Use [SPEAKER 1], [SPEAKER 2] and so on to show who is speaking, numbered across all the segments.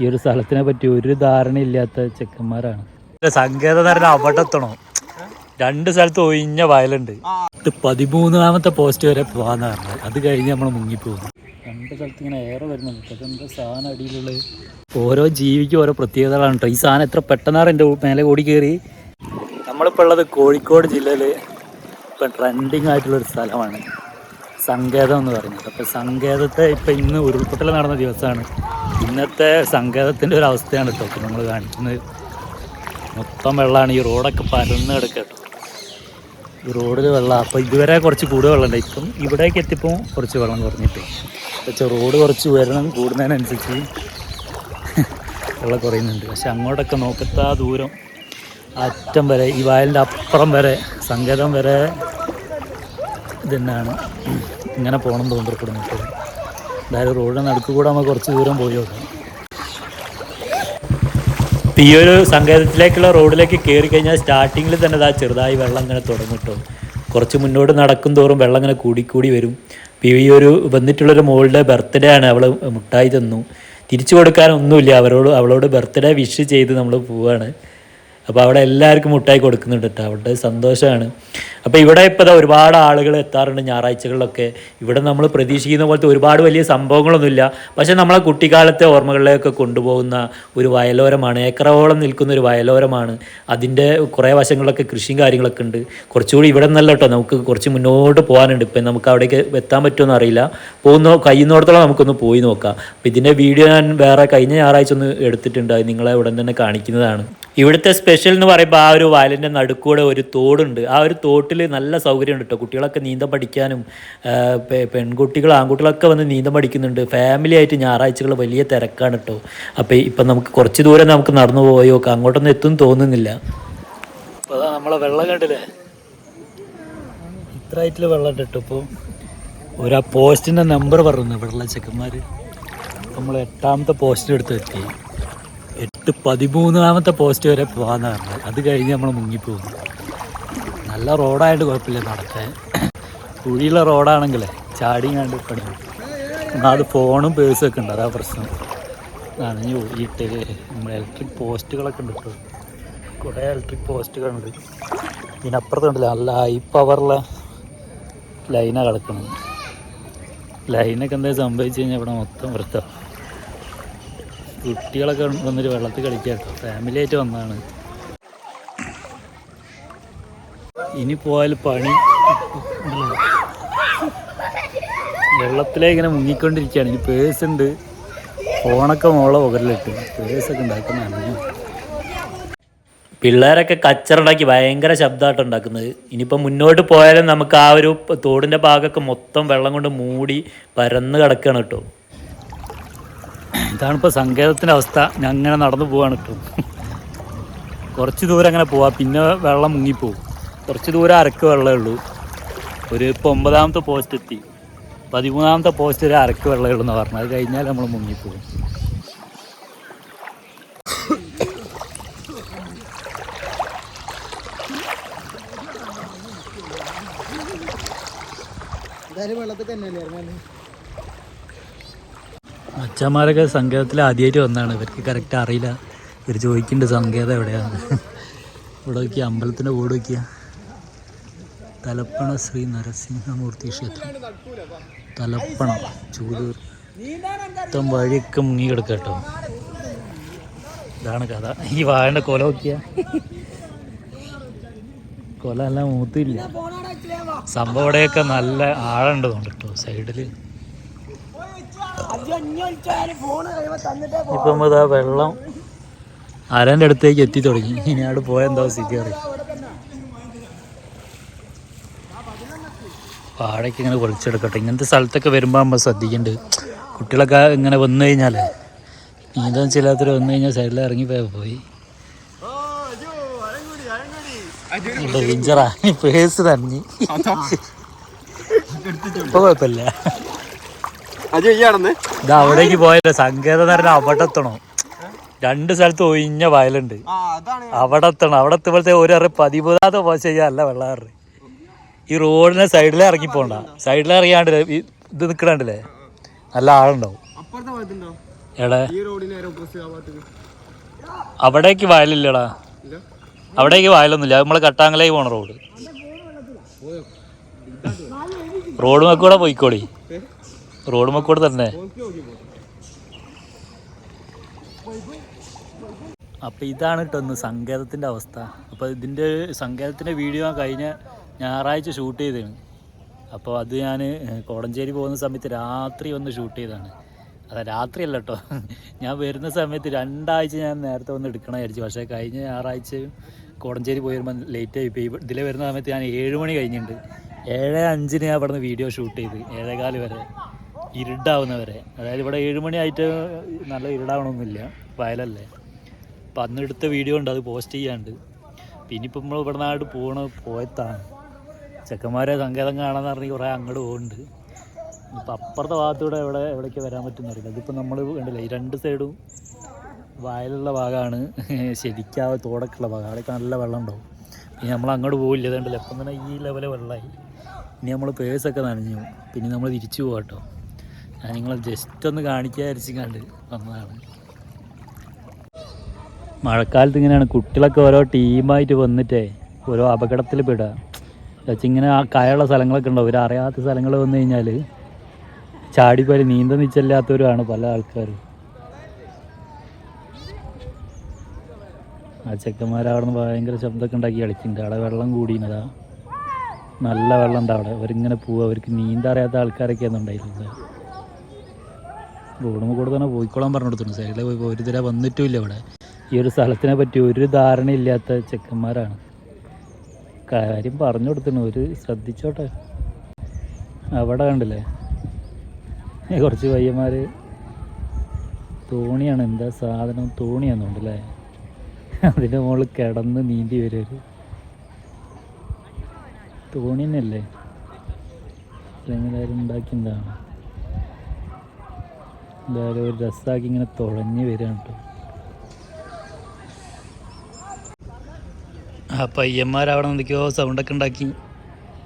[SPEAKER 1] ഈ ഒരു സ്ഥലത്തിനെ പറ്റി ഒരു ധാരണയില്ലാത്ത ചെക്കന്മാരാണ്. സങ്കേതം എന്ന് പറഞ്ഞാൽ അവിടെ എത്തണോ? രണ്ട് സ്ഥലത്ത് ഒഴിഞ്ഞ വയലുണ്ട്. ഇത് പതിമൂന്നാമത്തെ പോസ്റ്റ് വരെ പോവാന്ന് പറഞ്ഞത്. അത് കഴിഞ്ഞ് നമ്മൾ മുങ്ങിപ്പോകുന്നു. രണ്ട് സ്ഥലത്ത് ഇങ്ങനെ ഏറെ വരുന്നുണ്ട്. അതെന്താ എന്താ സാധനം അടിയിലുള്ളത്? ഓരോ ജീവിക്കും ഓരോ പ്രത്യേകതകളാണ് കേട്ടോ ഈ സാധനം എത്ര പെട്ടെന്നാണ് എന്റെ മേലെ ഓടി കയറി നമ്മളിപ്പോൾ ഉള്ളത് കോഴിക്കോട് ജില്ലയിൽ ഇപ്പം ട്രെൻഡിങ് ആയിട്ടുള്ളൊരു സ്ഥലമാണ്. സങ്കേതം എന്ന് പറയുന്നത്. അപ്പോൾ സങ്കേതത്തെ ഇപ്പം ഇന്ന് ഉരുൾപൊട്ടൽ നടന്ന ദിവസമാണ്. ഇന്നത്തെ സങ്കേതത്തിന്റെ ഒരു അവസ്ഥയാണ് കേട്ടോ നമ്മൾ കാണിക്കുന്നത്. മൊത്തം വെള്ളമാണ് ഈ റോഡൊക്കെ പരന്ന് കിടക്കുക കേട്ടോ. ഈ റോഡിൽ വെള്ളം അപ്പോൾ ഇതുവരെ കുറച്ച് കൂടുതൽ വെള്ളമുണ്ട് ഇപ്പം ഇവിടേക്ക് എത്തിയപ്പോൾ കുറച്ച് വെള്ളം കുറഞ്ഞിട്ട്. പക്ഷേ റോഡ് കുറച്ച് ഉയരണം കൂടുന്നതിനനുസരിച്ച് വെള്ളം കുറയുന്നുണ്ട്. പക്ഷെ അങ്ങോട്ടൊക്കെ നോക്കത്താ ദൂരം. അറ്റം വരെ ഈ വയലിന്റെ അപ്പുറം വരെ സങ്കേതം വരെ ഇതന്നെയാണ് ഇങ്ങനെ പോകണം തോന്നിപ്പെടുന്നത് എന്തായാലും റോഡിന്റെ നടുക്ക് കൂടെ നമ്മൾ കുറച്ച് ദൂരം പോയി നോക്കാം. ഈ ഒരു സങ്കേതത്തിലേക്കുള്ള റോഡിലേക്ക് കയറി കഴിഞ്ഞാൽ സ്റ്റാർട്ടിങ്ങിൽ തന്നെ ഇതാ ചെറുതായി വെള്ളം ഇങ്ങനെ തുടങ്ങും കേട്ടോ. കുറച്ച് മുന്നോട്ട് നടക്കും തോറും വെള്ളം ഇങ്ങനെ കൂടിക്കൂടി വരും. അപ്പോൾ ഈ ഒരു വന്നിട്ടുള്ളൊരു മോളുടെ ബർത്ത്ഡേ ആണ് അവൾ മുട്ടായി തന്നു. തിരിച്ചു കൊടുക്കാനൊന്നുമില്ല അവരോട് അവളോട് ബർത്ത്ഡേ വിഷ് ചെയ്ത് നമ്മൾ പോവാണ്. അപ്പോൾ അവിടെ എല്ലാവർക്കും മുട്ടായി കൊടുക്കുന്നുണ്ട് കേട്ടോ അവിടെ സന്തോഷമാണ്. അപ്പോൾ ഇവിടെ ഇപ്പോൾ ഒരുപാട് ആളുകൾ എത്താറുണ്ട് ഞായറാഴ്ചകളിലൊക്കെ. ഇവിടെ നമ്മൾ പ്രതീക്ഷിക്കുന്ന പോലത്തെ ഒരുപാട് വലിയ സംഭവങ്ങളൊന്നുമില്ല. പക്ഷേ നമ്മളെ കുട്ടിക്കാലത്തെ ഓർമ്മകളിലേക്ക് കൊണ്ടുപോകുന്ന ഒരു വയലോരമാണ്. ഏക്കറോളം നിൽക്കുന്ന ഒരു വയലോരമാണ്. അതിന്റെ കുറേ വശങ്ങളിലൊക്കെ കൃഷിയും കാര്യങ്ങളൊക്കെ ഉണ്ട്. കുറച്ചുകൂടി ഇവിടെ നിന്നല്ല കേട്ടോ നമുക്ക് കുറച്ച് മുന്നോട്ട് പോകാനുണ്ട്. ഇപ്പം നമുക്ക് അവിടേക്ക് എത്താൻ പറ്റുമെന്ന് അറിയില്ല. പോകുന്ന കഴിയുന്നിടത്തോളം നമുക്കൊന്ന് പോയി നോക്കാം. അപ്പം ഇതിന്റെ വീഡിയോ ഞാൻ വേറെ കഴിഞ്ഞ ഞായറാഴ്ച ഒന്ന് എടുത്തിട്ടുണ്ട്. അത് നിങ്ങളെ ഉടൻ തന്നെ കാണിക്കുന്നതാണ്. ഇവിടുത്തെ സ്പെഷ്യൽ എന്ന് പറയുമ്പോൾ ആ ഒരു വയലിന്റെ നടുക്കൂടെ ഒരു തോടുണ്ട്. ആ ഒരു തോട്ടിൽ നല്ല സൗകര്യമുണ്ട് കേട്ടോ കുട്ടികളൊക്കെ നീന്തം പഠിക്കാനും പെൺകുട്ടികൾ ആൺകുട്ടികളൊക്കെ വന്ന് നീന്തം പഠിക്കുന്നുണ്ട്. ഫാമിലി ആയിട്ട് ഞായറാഴ്ചകൾ വലിയ തിരക്കാണ് കേട്ടോ അപ്പോൾ ഇപ്പം നമുക്ക് കുറച്ച് ദൂരം നമുക്ക് നടന്നു പോയോ? അങ്ങോട്ടൊന്നും എത്തും തോന്നുന്നില്ല. അപ്പോൾ നമ്മളെ വെള്ളം കേട്ടോ ഇപ്പോൾ ഒരു ആ പോസ്റ്റിന്റെ നമ്പർ പറഞ്ഞു വെള്ളച്ചക്കന്മാർ ചെക്കന്മാർ നമ്മൾ എട്ടാമത്തെ പോസ്റ്റിന്റെ അടുത്ത് എത്തി. എട്ട് പതിമൂന്നാമത്തെ പോസ്റ്റ് വരെ പോകാന്ന് പറഞ്ഞത്. അത് കഴിഞ്ഞ് നമ്മൾ മുങ്ങിപ്പോകുന്നു. നല്ല റോഡായിട്ട് കുഴപ്പമില്ല നടക്കാൻ. കുഴിയുള്ള റോഡാണെങ്കിലേ ചാടിയും കണ്ട് പണി. ഒന്നാമത് ഫോണും പേഴ്സും ഒക്കെ ഉണ്ട്. അതാ പ്രശ്നം. നനഞ്ഞു പോയിട്ട് നമ്മൾ ഇലക്ട്രിക് പോസ്റ്റുകളൊക്കെ ഉണ്ട് കേട്ടോ കുറേ ഇലക്ട്രിക് പോസ്റ്റുകളുണ്ട് ഇതിനപ്പുറത്തുണ്ടല്ലോ നല്ല ഹൈ പവറുള്ള ലൈനാണ് കിടക്കുന്നത് ലൈനൊക്കെ എന്താ സംഭവിച്ചു കഴിഞ്ഞാൽ ഇവിടെ മൊത്തം വൃത്തം. കുട്ടികളൊക്കെ വന്നിട്ട് വെള്ളത്തിൽ കളിക്കാം ഫാമിലി ആയിട്ട് വന്നതാണ്. ഇനി പോയാൽ പണി. വെള്ളത്തിലേക്ക് ഇങ്ങനെ മുങ്ങിക്കൊണ്ടിരിക്കുകയാണ്. ഇനി പേഴ്സ് ഉണ്ട്. ഫോണൊക്കെ മോളെ മുകളിലിട്ട് പേഴ്സൊക്കെ ഉണ്ടാക്കുന്നതാണ് പിള്ളേരൊക്കെ കച്ചറുണ്ടാക്കി ഭയങ്കര ശബ്ദമായിട്ട് ഉണ്ടാക്കുന്നത്. ഇനിയിപ്പോൾ മുന്നോട്ട് പോയാലും നമുക്ക് ആ ഒരു തോടിന്റെ ഭാഗമൊക്കെ മൊത്തം വെള്ളം കൊണ്ട് മൂടി പരന്ന് കിടക്കുകയാണ് കേട്ടോ. ഇതാണിപ്പോൾ സങ്കേതത്തിന്റെ അവസ്ഥ. ഞാൻ അങ്ങനെ നടന്നു പോവാണ് കേട്ടോ കുറച്ച് ദൂരം അങ്ങനെ പോവാം. പിന്നെ വെള്ളം മുങ്ങിപ്പോവും. കുറച്ച് ദൂരം അരക്ക് വെള്ളമേ ഉള്ളൂ. ഒരു ഇപ്പോൾ ഒമ്പതാമത്തെ പോസ്റ്റ് എത്തി. പതിമൂന്നാമത്തെ പോസ്റ്റ് ഒരു അരക്ക് വെള്ളമേ ഉള്ളൂ എന്ന് പറഞ്ഞു അത് കഴിഞ്ഞാൽ നമ്മൾ മുങ്ങിപ്പോവും.
[SPEAKER 2] എന്തായാലും വെള്ളത്തിൽ തന്നെയല്ലേ ഇറങ്ങാൻ
[SPEAKER 1] അച്ഛന്മാരൊക്കെ സങ്കേതത്തിൽ ആദ്യമായിട്ട് വന്നതാണ് ഇവർക്ക് കറക്റ്റ് അറിയില്ല. ഇവർ ചോദിക്കുന്നുണ്ട് സങ്കേതം എവിടെയാണ്? ഇവിടെ നോക്കിയ അമ്പലത്തിന്റെ ബോർഡ് നോക്കിയ. തലപ്പണ ശ്രീ നരസിംഹമൂർത്തി ക്ഷേത്രം. തലപ്പണ ചൂതൂർ മൊത്തം വഴിയൊക്കെ മുങ്ങി കിടക്കുക കേട്ടോ. ഇതാണ് കഥ. ഈ വാഴന്റെ കൊല നോക്കിയ. കൊല എല്ലാം മൂത്തില്ല. സംഭവം ഇവിടെയൊക്കെ നല്ല ആഴമുണ്ട് കേട്ടോ. സൈഡിൽ ഇപ്പം ഇതാ വെള്ളം അരന്റെ അടുത്തേക്ക് എത്തി തുടങ്ങി. ഇനി അവിടെ പോയെന്താ സ്ഥിതി അറിയാം? വാഴയ്ക്ക് ഇങ്ങനെ പൊളിച്ചെടുക്കട്ടെ ഇങ്ങനത്തെ സ്ഥലത്തൊക്കെ വരുമ്പോൾ നമ്മൾ ശ്രദ്ധിക്കേണ്ടത് കുട്ടികളൊക്കെ ഇങ്ങനെ വന്നു കഴിഞ്ഞാൽ നീന്താൻ ചില്ലാത്തവർ വന്നു കഴിഞ്ഞാൽ സൈഡിൽ ഇറങ്ങി പോയി ഡേഞ്ചറാ പേസ് തന്നെ ഇപ്പോൾ കുഴപ്പമില്ല. ഇത് അവിടേക്ക് പോയല്ലോ സങ്കേതം എന്ന് പറഞ്ഞാൽ അവിടെ എത്തണം. രണ്ട് സ്ഥലത്ത് ഒഴിഞ്ഞ വയലുണ്ട്. അവിടെ എത്തണം. അവിടെ എത്തുമ്പോഴത്തെ ഒരു അറി പതിമൂന്നാമത്തെ ചെയ്യാനല്ല അല്ല കയറി ഈ റോഡിനെ സൈഡിലേ ഇറങ്ങി പോണ്ട. സൈഡിലേ ഇറങ്ങിയാണ്ട് ഇത് നിൽക്കണണ്ടല്ലേ നല്ല ആളുണ്ടാവും. എടാ അവിടേക്ക് വയലില്ലടാ. അവിടേക്ക് വയലൊന്നുമില്ല. നമ്മൾ നമ്മളെ കട്ടാങ്ങലേക്ക് പോണ റോഡ്. റോഡ് നോക്കൂടെ പോയിക്കോളി? റോഡ് മക്കൂടെ തന്നെ അപ്പൊ ഇതാണ് കേട്ടോ ഒന്ന് സങ്കേതത്തിന്റെ അവസ്ഥ. അപ്പോൾ ഇതിന്റെ സങ്കേതത്തിന്റെ വീഡിയോ കഴിഞ്ഞ ഞായറാഴ്ച ഷൂട്ട് ചെയ്തതാണ് അപ്പോൾ അത് ഞാൻ കോടഞ്ചേരി പോകുന്ന സമയത്ത് രാത്രി വന്ന് ഷൂട്ട് ചെയ്തതാണ്. അതാ രാത്രിയല്ല കേട്ടോ ഞാൻ വരുന്ന സമയത്ത് രണ്ടാഴ്ച ഞാൻ നേരത്തെ വന്ന് എടുക്കണം വിചാരിച്ചു. പക്ഷേ കഴിഞ്ഞ ഞായറാഴ്ചയും കോടഞ്ചേരി പോയി വരുമ്പോൾ ലേറ്റ് ആയി പോയി ഇതിൽ വരുന്ന സമയത്ത് ഞാൻ ഏഴ് മണി കഴിഞ്ഞിട്ടുണ്ട് ഏഴ് അഞ്ചിന് ഞാൻ അവിടെ നിന്ന് വീഡിയോ ഷൂട്ട് ചെയ്ത്. ഏഴേകാൽ വരെ. ഇരുട്ടാവുന്നവരെ അതായത് ഇവിടെ ഏഴുമണി ആയിട്ട് നല്ല ഇരുടാവണമൊന്നുമില്ല. വയലല്ലേ. അപ്പം അന്ന് എടുത്ത വീഡിയോ ഉണ്ട് അത് പോസ്റ്റ് ചെയ്യാണ്ട്. പിന്നെ ഇപ്പം നമ്മൾ ഇവിടെ നാട് പോകണ പോയത്താണ്. ചെക്കന്മാരെ സങ്കേതം കാണാന്ന് പറഞ്ഞ് കുറേ അങ്ങോട്ട് പോകുന്നുണ്ട് ഇപ്പം അപ്പുറത്തെ ഭാഗത്തൂടെ എവിടെ എവിടേക്ക് വരാൻ പറ്റുന്നറിയില്ല. അതിപ്പോൾ നമ്മൾ കണ്ടില്ല ഈ രണ്ട് സൈഡും വയലുള്ള ഭാഗമാണ് ശരിക്കും ആ തോടൊക്കെയുള്ള ഭാഗം. അവിടെയൊക്കെ നല്ല വെള്ളം ഉണ്ടാവും ഇനി നമ്മൾ അങ്ങോട്ട് പോകില്ല അതുകൊണ്ടല്ലേ ഇപ്പം തന്നെ ഈ ലെവലെ വെള്ളമായി ഇനി നമ്മൾ പേഴ്സൊക്കെ നനഞ്ഞു. പിന്നെ നമ്മൾ തിരിച്ചു പോകാം കേട്ടോ ഞാൻ നിങ്ങളെ ജസ്റ്റ് ഒന്ന് കാണിക്കാൻ കണ്ട് വന്നതാണ്. മഴക്കാലത്ത് ഇങ്ങനെയാണ്. കുട്ടികളൊക്കെ ഓരോ ടീമായിട്ട് വന്നിട്ടേ ഓരോ അപകടത്തിൽ പെടുക. ഇങ്ങനെ ആ കായുള്ള സ്ഥലങ്ങളൊക്കെ ഉണ്ടാവും. ഒരു അറിയാത്ത സ്ഥലങ്ങൾ വന്നു കഴിഞ്ഞാൽ ചാടിപ്പോയി നീന്ത നിച്ചല്ലാത്തവരുമാണ് പല ആൾക്കാരും. ആ ചെക്കന്മാരവിടെ നിന്ന് ഭയങ്കര ശബ്ദമൊക്കെ ഉണ്ടാക്കി കളിക്കുന്നുണ്ട് അവിടെ വെള്ളം കൂടിയതാണ് നല്ല വെള്ളം ഉണ്ട് അവിടെ. അവരിങ്ങനെ പോവുക അവർക്ക് നീന്താൻ അറിയാത്ത ആൾക്കാരൊക്കെയാണ് ഉണ്ടായിരുന്നത്. റോഡുമ്പോൾ കൂടെ തന്നെ പോയിക്കോളാൻ പറഞ്ഞു കൊടുത്തിട്ടുണ്ട് സൈഡിൽ പോയി ഒരു തര വന്നിട്ടുമില്ല ഇവിടെ. ഈ ഒരു സ്ഥലത്തിനെ പറ്റി ഒരു ധാരണയില്ലാത്ത ചെക്കന്മാരാണ്. കാര്യം പറഞ്ഞു കൊടുത്തിട്ടുണ്ട്. ഒരു ശ്രദ്ധിച്ചോട്ടെ. അവിടെ കണ്ടില്ലേ? കുറച്ച് പയ്യന്മാർ തോണിയാണ്. എന്താ സാധനം? തോണിയാന്നുണ്ടല്ലേ അതിന്റെ മുകളിൽ കിടന്ന് നീന്തി വരും തോണി തന്നെയല്ലേ? ഉണ്ടാക്കി ഉണ്ടാക്കിയതാണ് എന്തായാലും ഒരു രസമാക്കി ഇങ്ങനെ തുഴഞ്ഞ് വരികയാണ് കേട്ടോ ആ പയ്യന്മാർ അവിടെ എന്തൊക്കെയോ സൗണ്ടൊക്കെ ഉണ്ടാക്കി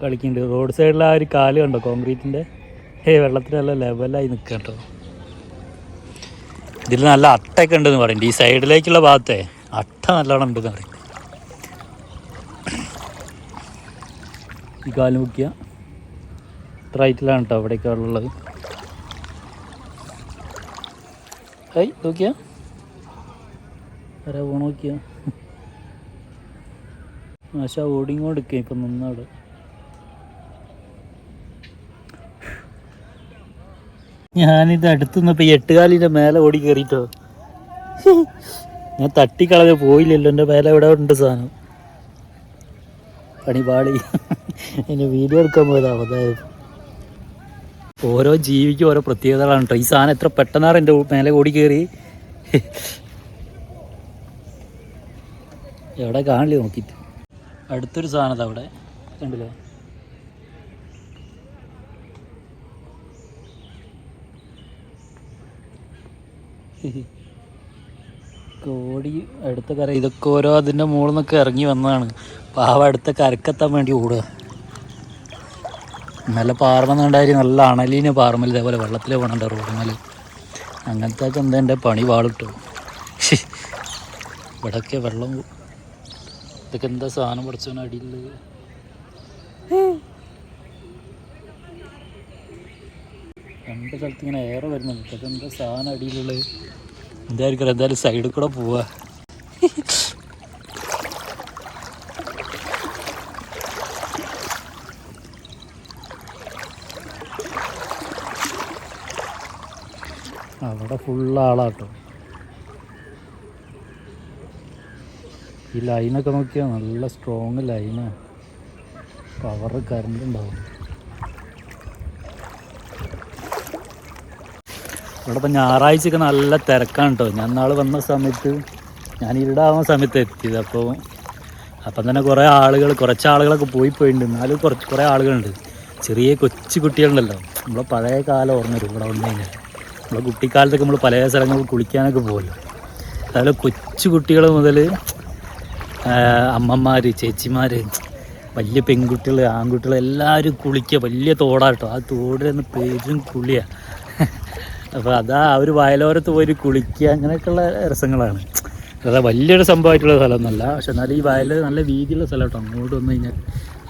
[SPEAKER 1] കളിക്കുന്നുണ്ട്. റോഡ് സൈഡിൽ ആ ഒരു കാൽ കണ്ടോ? കോൺക്രീറ്റിന്റെ ഏ വെള്ളത്തിനല്ല ലെവലായി നിൽക്കുക കേട്ടോ ഇതിൽ നല്ല അട്ടയൊക്കെ ഉണ്ടെന്ന് പറയുന്നുണ്ട് ഈ സൈഡിലേക്കുള്ള ഭാഗത്തെ അട്ട നല്ലോണം ഉണ്ടെന്ന് പറയും. ഈ കാൽ മുക്കിയ. റൈറ്റിലാണ് കേട്ടോ അവിടെയൊക്കെ ഉള്ളത് നോക്കിയ? ആരാ പോണ നോക്കിയാ. ആശ ഓടിങ്ങോടുക്കുക ഇപ്പം നിന്നവിടെ. ഞാനിത് അടുത്ത് നിന്നപ്പോൾ ഈ എട്ടുകാലിന്റെ മേലെ ഓടി കയറിയിട്ടോ ഞാൻ തട്ടിക്കളഞ്ഞ് പോയില്ലല്ലോ എന്റെ മേലെ ഇവിടെ ഉണ്ട് സാധനം. പണിപാടി ഇനി വീഡിയോ എടുക്കാൻ പോയതാ അതായത്. ഓരോ ജീവിക്കും ഓരോ പ്രത്യേകതകളാണ് കേട്ടോ. ഈ സാധനം എത്ര പെട്ടെന്നാണ് എന്റെ മേലെ ഓടി കയറി. എവിടെ കാണില്ല നോക്കിയിട്ട്. അടുത്തൊരു സാധനം അവിടെ. കണ്ടില്ലേ? കോടി അടുത്ത കര ഇതൊക്കെ ഓരോ അതിന്റെ മുകളിൽ നിന്നൊക്കെ ഇറങ്ങി വന്നതാണ്. പാവ അടുത്ത കരക്കെത്താൻ വേണ്ടി ഓടുക. നല്ല പാറമെന്നുണ്ടായി നല്ല അണലീന് പാറമൽ ഇതേപോലെ വെള്ളത്തിൽ പോകണുണ്ട് റോഡുമൽ അങ്ങനത്തെ എന്താ എന്റെ പണി വാളിട്ടു. ഇവിടെയൊക്കെ വെള്ളം ഇതൊക്കെ എന്താ സാധനം പഠിച്ചവന് അടിയിൽ രണ്ട് സ്ഥലത്ത് ഇങ്ങനെ ഏറെ വരുന്നുണ്ട്. ഇതൊക്കെ എന്താ സാധനം അടിയിലുള്ളത്? എന്തായിരിക്കും എന്തായാലും സൈഡിൽ കൂടെ പോവാ. അവിടെ ഫുള്ള് ആളാട്ടോ. ഈ ലൈനൊക്കെ നോക്കിയാൽ നല്ല സ്ട്രോങ് ലൈനാണ് പവർ കറണ്ട് ഉണ്ടാവും. ഇവിടെ ഇപ്പം ഞായറാഴ്ചയൊക്കെ നല്ല തിരക്കാണ് കേട്ടോ ഞാൻ നാളെ വന്ന സമയത്ത് ഞാൻ ഇരുടാവുന്ന സമയത്ത് എത്തിയത്. അപ്പോൾ അപ്പം തന്നെ കുറേ ആളുകൾ കുറച്ച് ആളുകളൊക്കെ പോയി പോയിട്ടുണ്ട് എന്നാലും കുറച്ച് കുറേ ആളുകളുണ്ട്. ചെറിയ കൊച്ചു കുട്ടികളുണ്ടല്ലോ. നമ്മളെ പഴയ കാലം ഓർമ്മ വരും ഇവിടെ വന്നു കഴിഞ്ഞാൽ നമ്മളെ കുട്ടിക്കാലത്തൊക്കെ നമ്മൾ പല സ്ഥലങ്ങളിൽ കുളിക്കാനൊക്കെ പോകുമല്ലോ അതുപോലെ കൊച്ചു കുട്ടികൾ മുതൽ അമ്മമാർ ചേച്ചിമാർ വലിയ പെൺകുട്ടികൾ ആൺകുട്ടികൾ എല്ലാവരും കുളിക്കുക. വലിയ തോടാട്ടോ ആ തോടിലൊന്ന് പേരും കുളിയ. അപ്പോൾ അതാ ആ ഒരു വയലോരത്ത് പോയി കുളിക്കുക. അങ്ങനെയൊക്കെയുള്ള രസങ്ങളാണ്. അതാ വലിയൊരു സംഭവമായിട്ടുള്ള സ്ഥലമൊന്നുമല്ല. പക്ഷെ എന്നാലും ഈ വയൽ നല്ല വീതിയുള്ള സ്ഥലം കേട്ടോ അങ്ങോട്ട് വന്നു കഴിഞ്ഞാൽ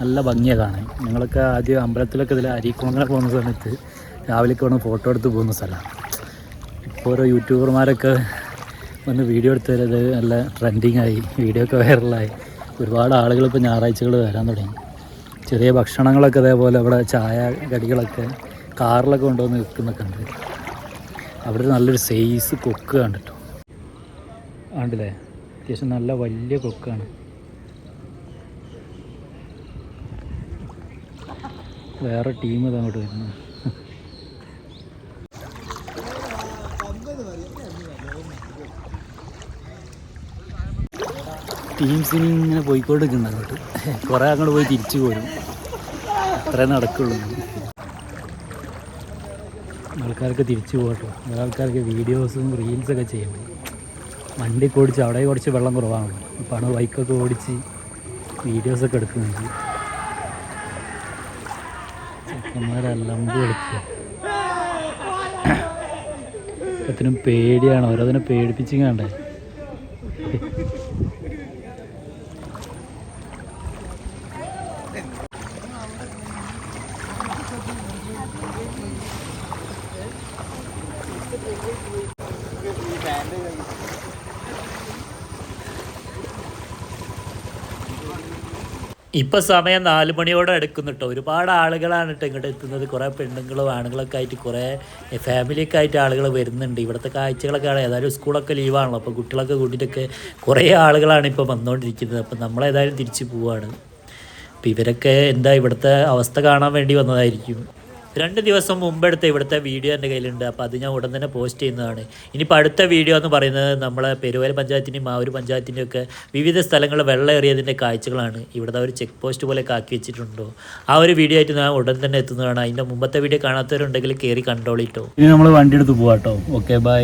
[SPEAKER 1] നല്ല ഭംഗിയാണ് കാണാൻ. ഞങ്ങളൊക്കെ ആദ്യം അമ്പലത്തിലൊക്കെ ഇതിൽ അരീക്കുളങ്ങനെ പോകുന്ന സമയത്ത് രാവിലേക്ക് വേണം ഫോട്ടോ എടുത്ത് പോകുന്ന സ്ഥലമാണ്. ഓരോ യൂട്യൂബർമാരൊക്കെ വന്ന് വീഡിയോ എടുത്തത് നല്ല ട്രെൻഡിങ് ആയി. വീഡിയോ ഒക്കെ വൈറലായി ഒരുപാട് ആളുകൾ ഇപ്പോൾ ഞായറാഴ്ചകൾ വരാൻ തുടങ്ങി. ചെറിയ ഭക്ഷണങ്ങളൊക്കെ അതേപോലെ അവിടെ ചായ കടികളൊക്കെ കാറിലൊക്കെ കൊണ്ടുവന്ന് വിൽക്കുന്നൊക്കെ ഉണ്ട്. അവിടെ നല്ലൊരു സൈസ് കൊക്ക് കണ്ടിട്ടു. ആണ്ടല്ലേ? അത്യാവശ്യം നല്ല വലിയ കൊക്കാണ്. വേറെ ടീം ഇത് അങ്ങോട്ട് വരുന്നു. ടീംസിന് ഇങ്ങനെ പോയിക്കൊണ്ടിരിക്കുന്നുണ്ട് അങ്ങോട്ട്. കുറേ അങ്ങോട്ട് പോയി തിരിച്ചു പോരും. അത്രേ നടക്കുള്ളൂ. ആൾക്കാർക്ക് തിരിച്ചു പോകട്ടോ. ആൾക്കാർക്ക് വീഡിയോസും റീൽസൊക്കെ ചെയ്യണം വണ്ടി ഓടിച്ച് അവിടെ കുറച്ച് വെള്ളം കുറവാണ്. അപ്പോൾ ആണ് ബൈക്കൊക്കെ ഓടിച്ച് വീഡിയോസൊക്കെ എടുക്കുന്നുണ്ട്. ചെക്കന്മാരെല്ലാം കളിക്കുക എല്ലാത്തിനും പേടിയാണ്. ഓരോന്നിനെ പേടിപ്പിച്ചും കണ്ടേ ഇപ്പം സമയം നാല് മണിയോടെ എടുക്കുന്നു കേട്ടോ ഒരുപാട് ആളുകളാണ് കേട്ടോ ഇങ്ങോട്ട് എത്തുന്നത്. കുറേ പെണ്ണുങ്ങളും ആണുങ്ങളൊക്കെ ആയിട്ട് കുറേ ഫാമിലിയൊക്കെ ആയിട്ട് ആളുകൾ വരുന്നുണ്ട്. ഇവിടുത്തെ കാഴ്ചകളൊക്കെ ആണ് ഏതായാലും സ്കൂളൊക്കെ ലീവാണല്ലോ അപ്പോൾ കുട്ടികളൊക്കെ കൂട്ടിയിട്ടൊക്കെ കുറേ ആളുകളാണ് ഇപ്പോൾ വന്നുകൊണ്ടിരിക്കുന്നത് അപ്പോൾ നമ്മളേതായാലും തിരിച്ചു പോവാണ്. അപ്പോൾ ഇവരൊക്കെ എന്താ ഇവിടുത്തെ അവസ്ഥ കാണാൻ വേണ്ടി വന്നതായിരിക്കും. രണ്ട് ദിവസം മുമ്പ് എടുത്ത ഇവിടുത്തെ വീഡിയോ എന്റെ കയ്യിലുണ്ട്. അപ്പോൾ അത് ഞാൻ ഉടൻ തന്നെ പോസ്റ്റ് ചെയ്യുന്നതാണ്. ഇനിയിപ്പോൾ അടുത്ത വീഡിയോ എന്ന് പറയുന്നത് നമ്മളെ പെരുവയൽ പഞ്ചായത്തിന്റെയും മാവൂർ പഞ്ചായത്തിന്റെയും ഒക്കെ വിവിധ സ്ഥലങ്ങളിൽ വെള്ളം ഏറിയതിന്റെ കാഴ്ചകളാണ്. ഇവിടുത്തെ ഒരു ചെക്ക് പോസ്റ്റ് പോലെ ആക്കി വെച്ചിട്ടുണ്ടോ? ആ ഒരു വീഡിയോ ആയിട്ട് ഞാൻ ഉടൻ തന്നെ എത്തുന്നതാണ്. അതിന്റെ മുമ്പത്തെ വീഡിയോ കാണാത്തവരുണ്ടെങ്കിൽ കയറി കണ്ടോളിട്ടോ ഇനി നമ്മൾ വണ്ടി എടുത്ത് പോവാട്ടോ. Okay bye